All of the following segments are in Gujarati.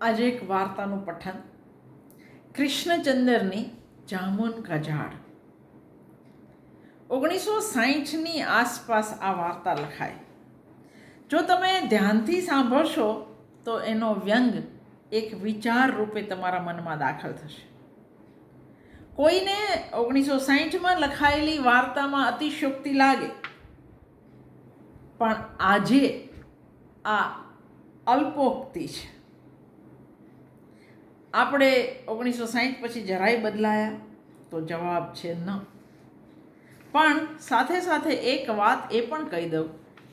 આજે એક વાર્તાનું પઠન. કૃષ્ણચંદરની જામુન કા ઓગણીસો સાહીઠની આસપાસ આ વાર્તા લખાય. જો તમે ધ્યાનથી સાંભળશો, તો એનો વ્યંગ એક વિચાર રૂપે તમારા મનમાં દાખલ થશે. કોઈને ઓગણીસો સાહીઠમાં લખાયેલી વાર્તામાં અતિશયોક્તિ લાગે, પણ આજે આ અલ્પોક્તિ છે. આપણે ઓગણીસો સાહીઠ પછી જરાય બદલાયા તો જવાબ છે ન. પણ સાથે સાથે એક વાત એ પણ કહી દઉં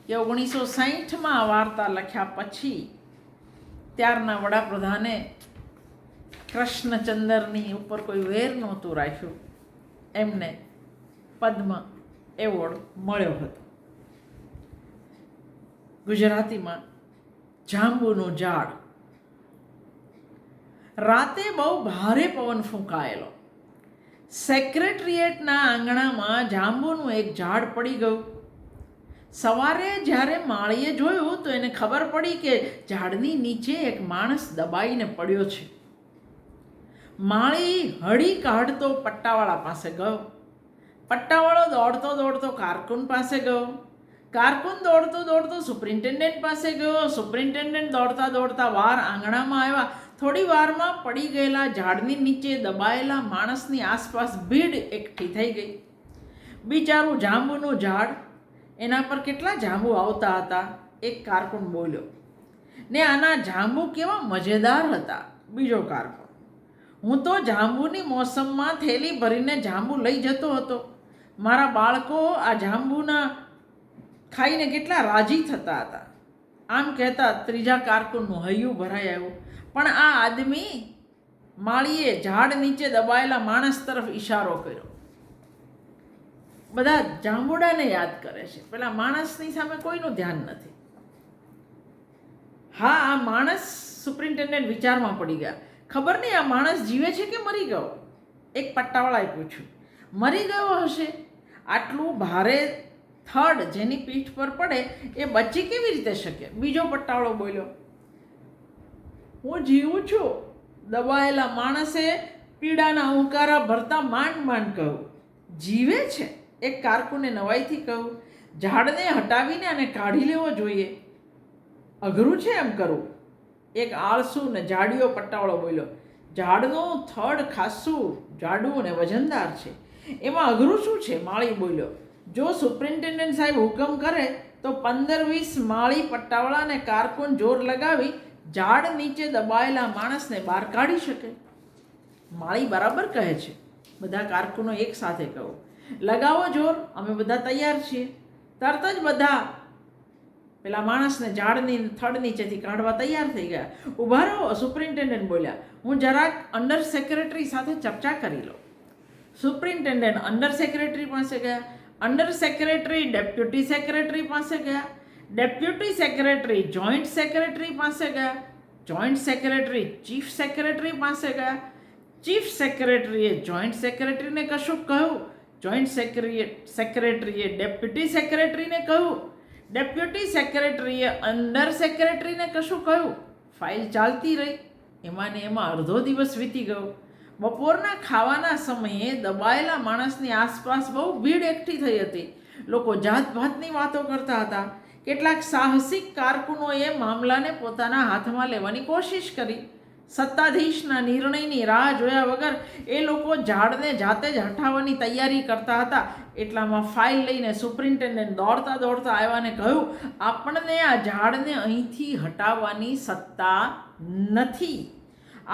કે ઓગણીસો સાહીઠમાં વાર્તા લખ્યા પછી ત્યારના વડાપ્રધાને કૃષ્ણચંદરની ઉપર કોઈ વેર નહોતું રાખ્યું. એમને પદ્મ એવોર્ડ મળ્યો હતો. ગુજરાતીમાં જાંબુનું ઝાડ રાતે બહુ ભારે પવન ફૂંકાયેલો. સેક્રેટરીએટના આંગણામાં જાંબુનું એક ઝાડ પડી ગયું. સવારે જ્યારે માળીએ જોયું તો એને ખબર પડી કે ઝાડની નીચે એક માણસ દબાઈને પડ્યો છે. માળી હળી કાઢતો પટ્ટાવાળા પાસે ગયો. પટ્ટાવાળો દોડતો દોડતો કારકુન પાસે ગયો. કારકુન દોડતો દોડતો સુપ્રિન્ટેન્ડન્ટ પાસે ગયો. સુપ્રિન્ટેન્ડન્ટ દોડતા દોડતા વાર આંગણામાં આવ્યા. થોડી વારમાં પડી ગયેલા ઝાડની નીચે દબાયેલા માણસની આસપાસ ભીડ એકઠી થઈ ગઈ. બિચારું જાંબુનું ઝાડ, એના પર કેટલા જાંબુ આવતા હતા, એક કારકુન બોલ્યો. ને આના જાંબુ કેવા મજેદાર હતા, બીજો કારકુન. હું તો જાંબુની મોસમમાં થેલી ભરીને જાંબુ લઈ જતો હતો. મારા બાળકો આ જાંબુના ખાઈને કેટલા રાજી થતા હતા. આમ કહેતા ત્રીજા કારકુનનું હૈયું ભરાઈ આવ્યું. પણ આ આદમી માળીએ ઝાડ નીચે દબાયેલા માણસ તરફ ઈશારો કર્યો. બધા જાંબુડાને યાદ કરે છે. પેલા માણસની સામે કોઈનું ધ્યાન નથી. હા, આ માણસ સુપ્રિન્ટેન્ડન્ટ વિચારમાં પડી ગયા. ખબર નહીં આ માણસ જીવે છે કે મરી ગયો? એક પટ્ટાવાળાએ પૂછ્યું. મરી ગયો હશે? આટલું ભારે થડ જેની પીઠ પર પડે એ બચી કેવી રીતે શકે? બીજો પટ્ટાવાળો બોલ્યો હું જીવું છું. દબાયેલા માણસે પીડાના ઉંકારા ભરતા માંડ માંડ કહું. જીવે છે, એક કારકુને નવાઈથી કહું. ઝાડને હટાવીને અને કાઢી લેવો જોઈએ. અઘરું છે એમ કરવું એક આળસુ ને જાડિયો પટ્ટાવાળો બોલ્યો. ઝાડનું થડ ખાસું જાડું અને વજનદાર છે. એમાં અઘરું શું છે? માળી બોલ્યો. જો સુપ્રિન્ટેન્ડન્ટ સાહેબ હુકમ કરે, તો પંદર વીસ માળી પટ્ટાવાળા અને કારકુન જોર લગાવી ઝાડ નીચે દબાયેલા માણસને બહાર કાઢી શકે? માળી બરાબર કહે છે. બધા કારકુનો એક સાથે કહો. લગાવો જોર, અમે બધા તૈયાર છીએ. તરત જ બધા પેલા માણસને ઝાડની થડ નીચેથી કાઢવા તૈયાર થઈ ગયા. ઊભા રહો, સુપ્રિન્ટેન્ડન્ટ બોલ્યા. હું જરાક અંડર સેક્રેટરી સાથે ચર્ચા કરી લઉં. સુપ્રિન્ટેન્ડન્ટ અંડર સેક્રેટરી પાસે ગયા. અંડર સેક્રેટરી ડેપ્યુટી સેક્રેટરી પાસે ગયા. ડેપ્યુટી સેક્રેટરી, જોઈન્ટ સેક્રેટરી પાસે ગયા. જોઈન્ટ સેક્રેટરી, ચીફ સેક્રેટરી પાસે ગયા. ચીફ સેક્રેટરીએ જોઈન્ટ સેક્રેટરીને કશું કહ્યું. જોઈન્ટ સેક્રે સેક્રેટરીએ ડેપ્યુટી સેક્રેટરીને કહ્યું. ડેપ્યુટી સેક્રેટરીએ અંડર સેક્રેટરીને કશું કહ્યું. ફાઇલ ચાલતી રહી. એમાં ને એમાં અડધો દિવસ વીતી ગયો. બપોરના ખાવાના સમયે દબાયેલા માણસની આસપાસ બહુ ભીડ એકઠી થઈ હતી. લોકો જાત ભાતની વાતો કરતા હતા. કેટલાક સાહસિક કારકુનોએ મામલાને પોતાના હાથમાં લેવાની કોશિશ કરી. સત્તાધીશના નિર્ણયની રાહ જોયા વગર એ લોકો ઝાડને જાતે જ હટાવવાની તૈયારી કરતા હતા. એટલામાં ફાઇલ લઈને સુપ્રિન્ટેન્ડન્ટ દોડતા દોડતા આવ્યા અને કહ્યું, આપણને આ ઝાડને અહીંથી હટાવવાની સત્તા નથી.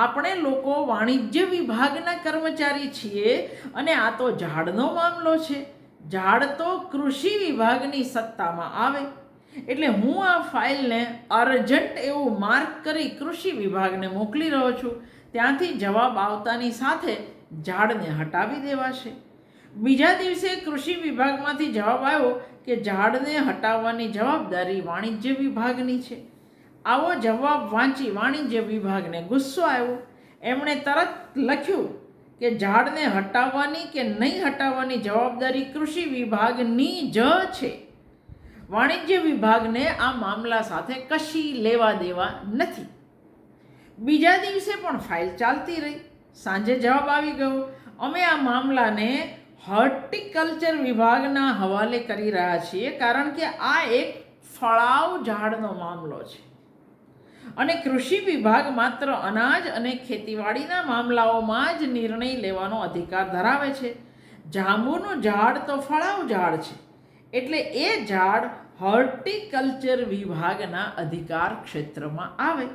આપણે લોકો વાણિજ્ય વિભાગના કર્મચારી છીએ અને આ તો ઝાડનો મામલો છે. ઝાડ તો કૃષિ વિભાગની સત્તામાં આવે. એટલે હું આ ફાઇલને અર્જન્ટ એવું માર્ક કરી કૃષિ વિભાગને મોકલી રહ્યો છું. ત્યાંથી જવાબ આવતાની સાથે ઝાડને હટાવી દેવાશે. બીજા દિવસે કૃષિ વિભાગમાંથી જવાબ આવ્યો કે ઝાડને હટાવવાની જવાબદારી વાણિજ્ય વિભાગની છે. આવો જવાબ વાંચી વાણિજ્ય વિભાગને ગુસ્સો આવ્યો. એમણે તરત લખ્યું કે ઝાડને હટાવવાની કે નહીં હટાવવાની જવાબદારી કૃષિ વિભાગની જ છે. વાણિજ્ય વિભાગને આ મામલા સાથે કશી લેવા દેવા નથી. બીજા દિવસે પણ ફાઇલ ચાલતી રહી. સાંજે જવાબ આવી ગયો. અમે આ મામલાને હોર્ટિકલ્ચર વિભાગના હવાલે કરી રહ્યા છીએ કારણ કે આ એક ફળાવ ઝાડનો મામલો છે. અને કૃષિ વિભાગ માત્ર અનાજ અને ખેતીવાડીના મામલાઓમાં જ નિર્ણય લેવાનો અધિકાર ધરાવે છે. જાંબુનું ઝાડ તો ફળાવ ઝાડ છે. એટલે એ ઝાડ હોર્ટિકલ્ચર વિભાગના અધિકાર ક્ષેત્રમાં આવે.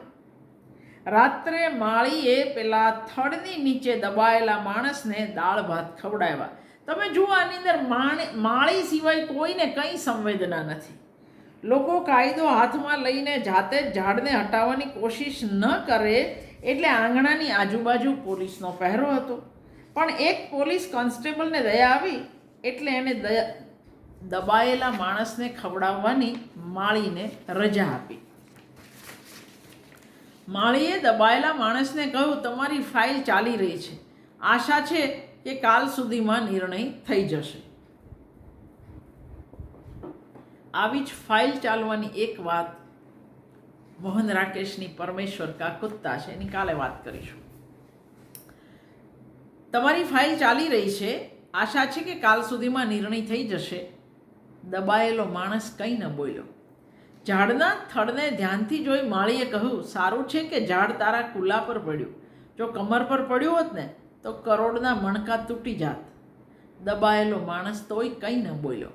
રાત્રે માળીએ પેલા થડની નીચે દબાયેલા માણસને દાળ ભાત ખવડાવ્યા. તમે જુઓ આની અંદર માણે, માળી સિવાય કોઈને કંઈ સંવેદના નથી. લોકો કાયદો હાથમાં લઈને જાતે જ ઝાડને હટાવવાની કોશિશ ન કરે એટલે આંગણાની આજુબાજુ પોલીસનો પહેરો હતો. પણ એક પોલીસ કોન્સ્ટેબલને દયા આવી એટલે એને દયા દબાયેલા માણસને ખવડાવવાની માળીને રજા આપી. માળીએ દબાયેલા માણસને કહ્યું, તમારી ફાઇલ ચાલી રહી છે. આશા છે કે કાલ સુધીમાં નિર્ણય થઈ જશે. આવી જ ફાઇલ ચાલવાની એક વાત મોહન રાકેશની પરમેશ્વર કા કુત્તા છે, એની કાલે વાત કરીશું. તમારી ફાઇલ ચાલી રહી છે. આશા છે કે કાલ સુધીમાં નિર્ણય થઈ જશે. દબાયેલો માણસ કંઈ ન બોલ્યો. ઝાડના થડને ધ્યાનથી જોઈ માળીએ કહ્યું, સારું છે કે ઝાડ તારા કુલા પર પડ્યું. જો કમર પર પડ્યું હોત ને, તો કરોડના મણકા તૂટી જાત. દબાયેલો માણસ તોય કંઈ ન બોલ્યો.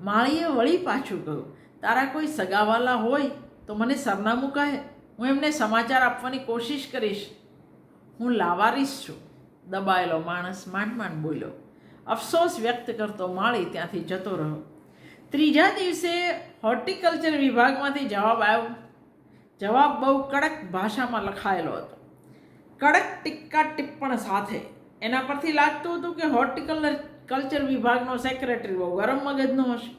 માળીએ વળી પાછું કહ્યું, તારા કોઈ સગાવાલા હોય તો મને સરનામું કહે. હું એમને સમાચાર આપવાની કોશિશ કરીશ. હું લાવારીશ છું. દબાયેલો માણસ માંડ માંડ બોલ્યો. અફસોસ વ્યક્ત કરતો માળી ત્યાંથી જતો રહ્યો. ત્રીજા દિવસે હોર્ટિકલ્ચર વિભાગમાંથી જવાબ આવ્યો. જવાબ બહુ કડક ભાષામાં લખાયેલો હતો. કડક ટીક્કા ટિપ્પણ સાથે. એના પરથી લાગતું હતું કે હોર્ટિકલ કલ્ચર વિભાગનો સેક્રેટરી બહુ ગરમ મગજનો હશે.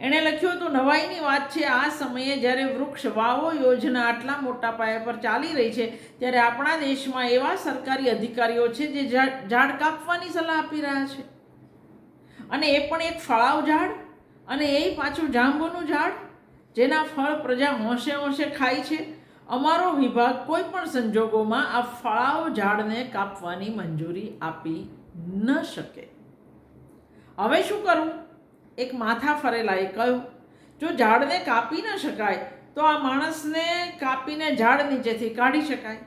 એણે લખ્યું હતું, નવાઈની વાત છે, આ સમયે જ્યારે વૃક્ષ વાવો, યોજના આટલા મોટા પાયા પર ચાલી રહી છે, ત્યારે આપણા દેશમાં એવા સરકારી અધિકારીઓ છે જે ઝાડ ઝાડ કાપવાની સલાહ આપી રહ્યા છે. અને એ પણ એક ફળાવ ઝાડ અને એ પાછું જાંબુનું ઝાડ, જેના ફળ પ્રજા હોંશે હોંશે ખાય છે, અમારો વિભાગ કોઈ પણ સંજોગોમાં આ ફળાવ ઝાડને કાપવાની મંજૂરી આપી ન શકે. હવે શું કરવું એક માથા ફરેલાએ કહ્યું, જો ઝાડને કાપી ન શકાય, તો આ માણસને કાપીને ઝાડ નીચેથી કાઢી શકાય.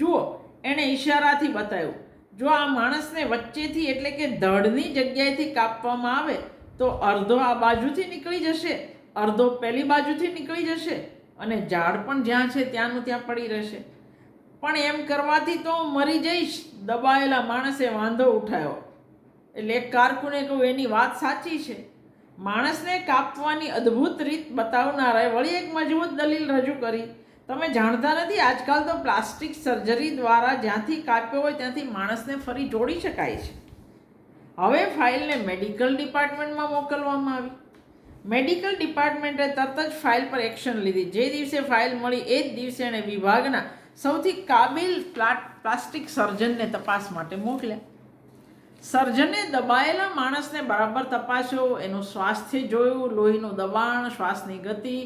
જુઓ, એણે ઈશારાથી બતાવ્યું, જો આ માણસને વચ્ચેથી એટલે કે ધડની જગ્યાએથી કાપવામાં આવે તો અડધો આ બાજુથી નીકળી જશે અડધો પેલી બાજુથી નીકળી જશે અને ઝાડ પણ જ્યાં છે ત્યાંનું ત્યાં પડી રહેશે. પણ એમ કરવાથી તો મરી જઈશ, દબાયેલા માણસે વાંધો ઉઠાવ્યો એટલે કારકુને કહું, એની વાત સાચી છે. માણસને કાપવાની અદ્ભુત રીત બતાવનારાએ વળી એક મજબૂત દલીલ રજૂ કરી. તમે જાણતા નથી, આજકાલ તો પ્લાસ્ટિક સર્જરી દ્વારા જ્યાંથી કાપ્યો હોય ત્યાંથી માણસને ફરી જોડી શકાય છે. હવે ફાઇલને મેડિકલ ડિપાર્ટમેન્ટમાં મોકલવામાં આવી. મેડિકલ ડિપાર્ટમેન્ટે તરત જ ફાઇલ પર એક્શન લીધી. જે દિવસે ફાઇલ મળી એ જ દિવસે એણે વિભાગના સૌથી કાબિલ પ્લાસ્ટિક સર્જનને તપાસ માટે મોકલ્યા. સર્જને દબાયેલા માણસને બરાબર તપાસ્યો, એનું સ્વાસ્થ્ય જોયું, લોહીનું દબાણ, શ્વાસની ગતિ,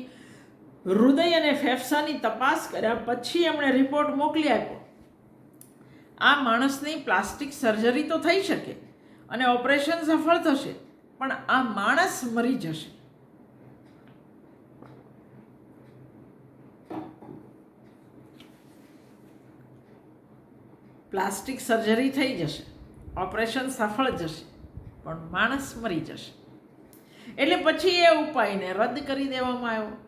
હૃદય અને ફેફસાની તપાસ કર્યા પછી એમણે રિપોર્ટ મોકલી આપ્યો. આ માણસની પ્લાસ્ટિક સર્જરી તો થઈ શકે અને ઓપરેશન સફળ થશે, પણ આ માણસ મરી જશે. પ્લાસ્ટિક સર્જરી થઈ જશે, ઓપરેશન સફળ જશે, પણ માણસ મરી જશે. એટલે પછી એ ઉપાયને રદ કરી દેવામાં આવ્યો.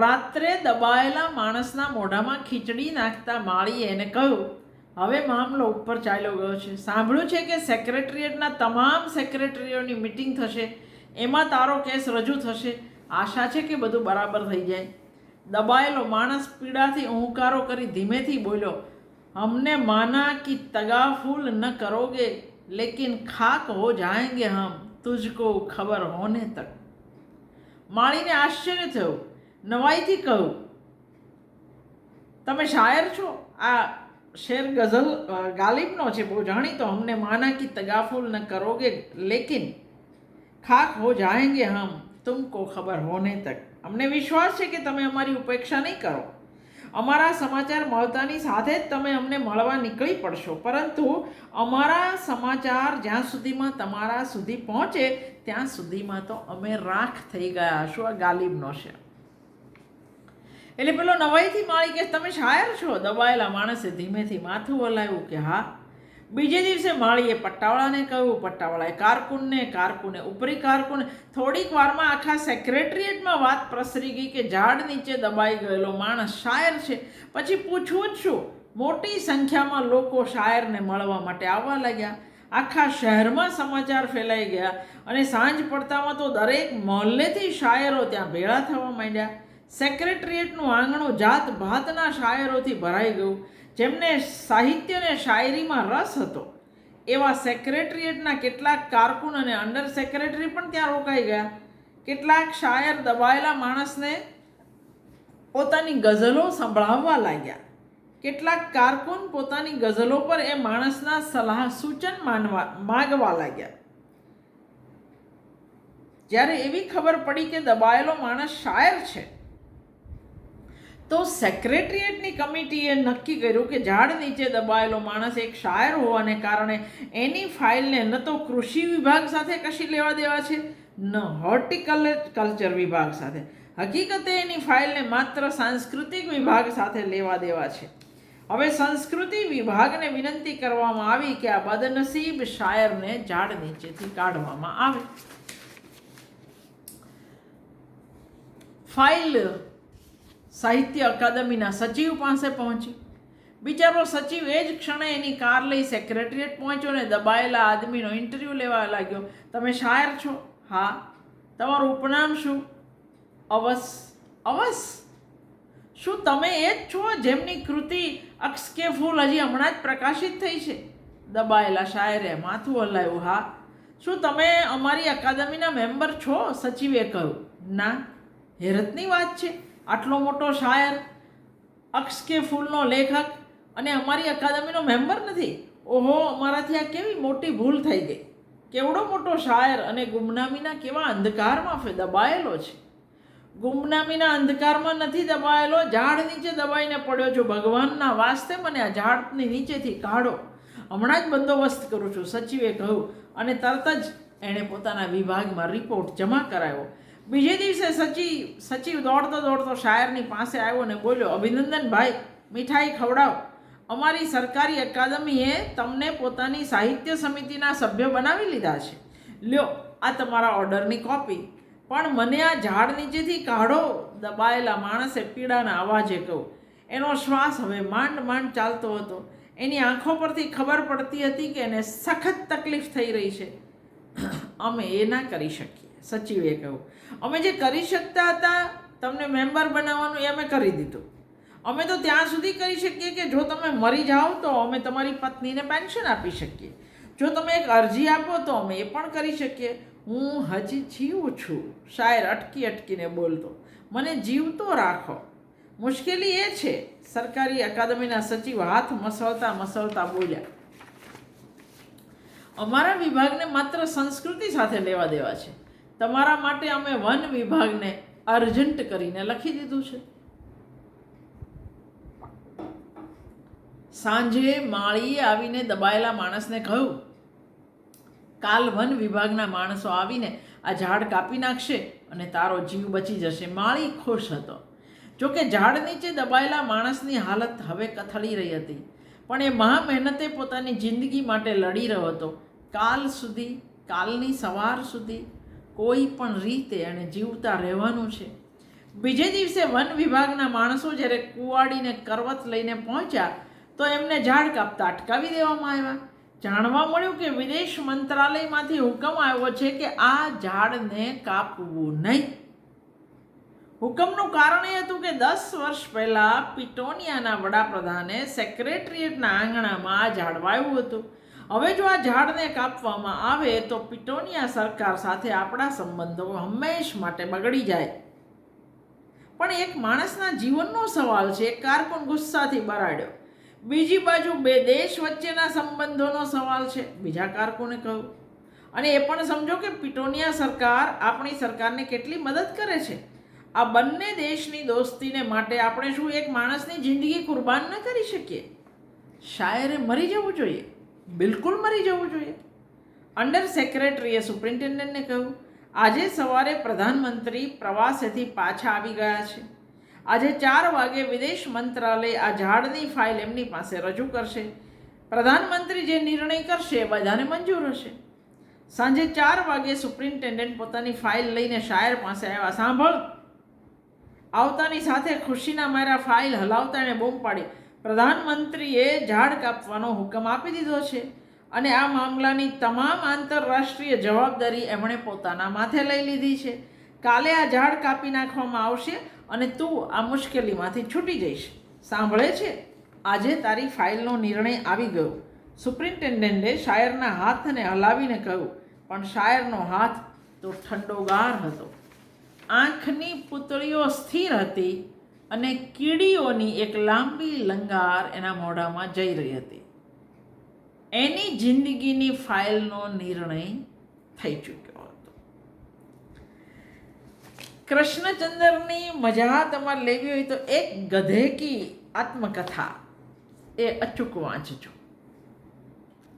રાત્રે દબાયેલા માણસના મોઢામાં ખીચડી નાખતા માળીએ એને કહ્યું હવે મામલો ઉપર ચાલ્યો ગયો છે સાંભળ્યું છે કે સેક્રેટરીએટના તમામ સેક્રેટરીઓની મિટિંગ થશે એમાં તારો કેસ રજૂ થશે આશા છે કે બધું બરાબર થઈ જાય દબાયેલો માણસ પીડાથી હુંકારો કરી ધીમેથી બોલ્યો हमने माना कि तगाफुल न करोगे लेकिन खाक हो जाएंगे हम तुझको खबर होने तक માળીને આશ્ચર્ય થયું નવાઈથી કહ્યું તમે શાયર છો આ શેર ગઝલ ગાલિબનો છે બહુ જાણીતો હમને માના કે તગાફુલ ન કરોગે લેકિન ખાક હો જાએંગે હમ તુમકો ખબર હોને તક અમને વિશ્વાસ છે કે તમે અમારી ઉપેક્ષા નહીં કરો અમારા સમાચાર મળતાની સાથે જ તમે અમને મળવા નીકળી પડશો પરંતુ અમારા સમાચાર જ્યાં સુધીમાં તમારા સુધી પહોંચે ત્યાં સુધીમાં તો અમે રાખ થઈ ગયા હશું આ ગાલિબનો છે એટલે પેલો નવાઈથી માળી કે તમે શાયર છો? દબાયેલા માણસે ધીમેથી માથું હલાવ્યું કે હા? બીજે દિવસે માળીએ પટ્ટાવાળાને કહ્યું, પટ્ટાવાળાએ કારકુનને, કારકુને ઉપરી કારકુને. થોડીક વારમાં આખા સેક્રેટરીએટમાં વાત પ્રસરી ગઈ કે ઝાડ નીચે દબાઈ ગયેલો માણસ શાયર છે. પછી પૂછવું જ શું? મોટી સંખ્યામાં લોકો શાયરને મળવા માટે આવવા લાગ્યા. આખા શહેરમાં સમાચાર ફેલાઈ ગયા અને સાંજ પડતામાં તો દરેક મહોલ્લેથી શાયરો ત્યાં ભેળા થવા માંડ્યા. સેક્રેટરીએટનું આંગણું જાત ભાતના શાયરોથી ભરાઈ ગયું, જેમને સાહિત્ય અને શાયરીમાં રસ હતો. એવા સેક્રેટરીએટના કેટલાક કારકુન અને અંડર સેક્રેટરી પણ ત્યાં રોકાઈ ગયા. કેટલાક શાયર દબાયેલા માણસને પોતાની ગઝલો સંભળાવવા લાગ્યા. કેટલાક કારકુન પોતાની ગઝલો પર એ માણસના સલાહ સૂચન માનવા, માગવા લાગ્યા. જ્યારે એવી ખબર પડી કે દબાયેલો માણસ શાયર છે તો સેક્રેટરીએટની કમિટીએ નક્કી કર્યું કે ઝાડ નીચે દબાયેલો માણસ એક શાયર હોવાને કારણે એની ફાઇલને ન તો કૃષિ વિભાગ સાથે કશી લેવા દેવા છે? ન હોર્ટિકલ કલ્ચર વિભાગ સાથે. હકીકતે એની ફાઇલને માત્ર સાંસ્કૃતિક વિભાગ સાથે લેવા દેવા છે. હવે સંસ્કૃતિ વિભાગને વિનંતી કરવામાં આવી કે આ બદનસીબ શાયરને ઝાડ નીચેથી કાઢવામાં આવે. ફાઇલ સાહિત્ય અકાદમીના સચિવ પાસે પહોંચી. બિચારો સચિવ એ જ ક્ષણે એની કાર લઈ સેક્રેટરીએટ પહોંચ્યો ને દબાયેલા આદમીનો ઇન્ટરવ્યૂ લેવા લાગ્યો. તમે શાયર છો? હા. તમારું ઉપનામ શું? અવસ. અવસ? શું તમે એ જ છો જેમની કૃતિ અક્ષ કે ફૂલ હજી હમણાં જ પ્રકાશિત થઈ છે? દબાયેલા શાયરે માથું હલાવ્યું. હા. શું તમે અમારી અકાદમીના મેમ્બર છો? સચિવે કહ્યું. ના. હેરતની વાત છે. આટલો મોટો શાયર, અક્ષ કે ફૂલનો લેખક અને અમારી અકાદમીનો મેમ્બર નથી. ઓહો, અમારાથી આ કેવી મોટી ભૂલ થઈ ગઈ. કેવડો મોટો શાયર અને ગુમનામીના કેવા અંધકારમાં દબાયેલો છે. ગુમનામીના અંધકારમાં નથી દબાયેલો, ઝાડ નીચે દબાઈને પડ્યો છું. ભગવાનના વાસ્તે મને આ ઝાડની નીચેથી કાઢો. હમણાં જ બંદોબસ્ત કરું છું, સચિવે કહ્યું. અને તરત જ એણે પોતાના વિભાગમાં રિપોર્ટ જમા કરાવ્યો બીજે દિવસે સચિવ સચિવ દોડતો દોડતો શાયરની પાસે આવ્યો ને બોલ્યો અભિનંદન ભાઈ મીઠાઈ ખવડાવ. અમારી સરકારી અકાદમીએ તમને પોતાની સાહિત્ય સમિતિના સભ્ય બનાવી લીધા છે. લ્યો, આ તમારા ઓર્ડરની કોપી. પણ મને આ ઝાડ નીચેથી કાઢો. દબાયેલા માણસે પીડાના અવાજે કહો એનો શ્વાસ હવે માંડ માંડ ચાલતો હતો. એની આંખો પરથી ખબર પડતી હતી કે એને સખત તકલીફ થઈ રહી છે. અમે એ ના કરી શકીએ. સચિવે કહ્યું. અમે જે કરી શકતા હતા, તમને મેમ્બર બનાવવાનું એ અમે કરી દીધું. અમે તો ત્યાં સુધી કરી શકીએ કે જો તમે મરી જાઓ તો અમે તમારી પત્નીને પેન્શન આપી શકીએ. જો તમે એક અરજી આપો તો અમે એ પણ કરી શકીએ. હું હજી જીવું છું, શાયર અટકી અટકીને બોલતો. મને જીવતો રાખો. મુશ્કેલી એ છે, સરકારી અકાદમીના સચિવ હાથ મસળતા મસળતા બોલ્યા. અમારા વિભાગને માત્ર સંસ્કૃતિ સાથે લેવા દેવા છે. તમારા માટે અમે વન વિભાગને અર્જન્ટ કરીને લખી દીધું છે. સાંજે માળીએ આવીને દબાયેલા માણસને કહ્યું, કાલ વન વિભાગના માણસો આવીને આ ઝાડ કાપી નાખશે અને તારો જીવ બચી જશે. માળી ખુશ હતો. જોકે ઝાડ નીચે દબાયેલા માણસની હાલત હવે કથળી રહી હતી. પણ એ મહા મહેનતે પોતાની જિંદગી માટે લડી રહ્યો હતો. કાલ સુધી, કાલની સવાર સુધી કોઈ પણ રીતે એને જીવતા રહેવાનું છે. બીજે દિવસે વન વિભાગના માણસો જ્યારે કુવાડીને કરવત લઈને પહોંચ્યા, તો એમને ઝાડ કાપતા અટકાવી દેવામાં આવ્યા. જાણવા મળ્યું કે વિદેશ મંત્રાલયમાંથી હુકમ આવ્યો છે કે આ ઝાડને કાપવું નહીં. હુકમનું કારણ એ હતું કે દસ વર્ષ પહેલાં પિટોનિયાના વડાપ્રધાને સેક્રેટરીએટના આંગણામાં આ ઝાડવાયું હતું. હવે જો આ ઝાડને કાપવામાં આવે તો પિટોનિયા સરકાર સાથે આપણા સંબંધો હંમેશ માટે બગડી જાય. પણ એક માણસના જીવનનો સવાલ છે કારકુન ગુસ્સાથી બરાડ્યો. બીજી બાજુ બે દેશ વચ્ચેના સંબંધોનો સવાલ છે, બીજા કારકુને કહ્યું અને એ પણ સમજો કે પિટોનિયા સરકાર આપણી સરકારને કેટલી મદદ કરે છે. આ બંને દેશની દોસ્તીને માટે આપણે શું એક માણસની જિંદગી કુરબાન ન કરી શકીએ? શાયરે મરી જવું જોઈએ. બિલકુલ મરી જવું જોઈએ. અંડર સેક્રેટરીએ સુપ્રિન્ટેન્ડન્ટને કહ્યું, આજે સવારે પ્રધાનમંત્રી પ્રવાસેથી પાછા આવી ગયા છે. આજે ચાર વાગે વિદેશ મંત્રાલય આ ઝાડની ફાઇલ એમની પાસે રજૂ કરશે. પ્રધાનમંત્રી જે નિર્ણય કરશે બધાને મંજૂર હશે. સાંજે ચાર વાગે સુપ્રિન્ટેન્ડન્ટ પોતાની ફાઇલ લઈને શાયર પાસે આવ્યા, સાંભળ. આવતાની સાથે ખુશીના મારા ફાઇલ હલાવતા એણે બૂમ પાડી. પ્રધાનમંત્રીએ ઝાડ કાપવાનો હુકમ આપી દીધો છે અને આ મામલાની તમામ આંતરરાષ્ટ્રીય જવાબદારી એમણે પોતાના માથે લઈ લીધી છે. કાલે આ ઝાડ કાપી નાખવામાં આવશે અને તું આ મુશ્કેલીમાંથી છૂટી જઈશ. સાંભળે છે? આજે તારી ફાઇલનો નિર્ણય આવી ગયો. સુપ્રિન્ટેન્ડન્ટે શાયરના હાથને હલાવીને કહ્યું, પણ શાયરનો હાથ તો ઠંડોગાર હતો. આંખની પૂતળીઓ સ્થિર હતી. અને કીડીઓની એક લાંબી લંગાર એના મોઢામાં જઈ રહી હતી. એની જિંદગીની ફાઇલનો નિર્ણય થઈ ચૂક્યો હતો. કૃષ્ણચંદ્રની મજા તમારે લેવી હોય તો એક ગધેકી આત્મકથા એ અચૂક વાંચજો.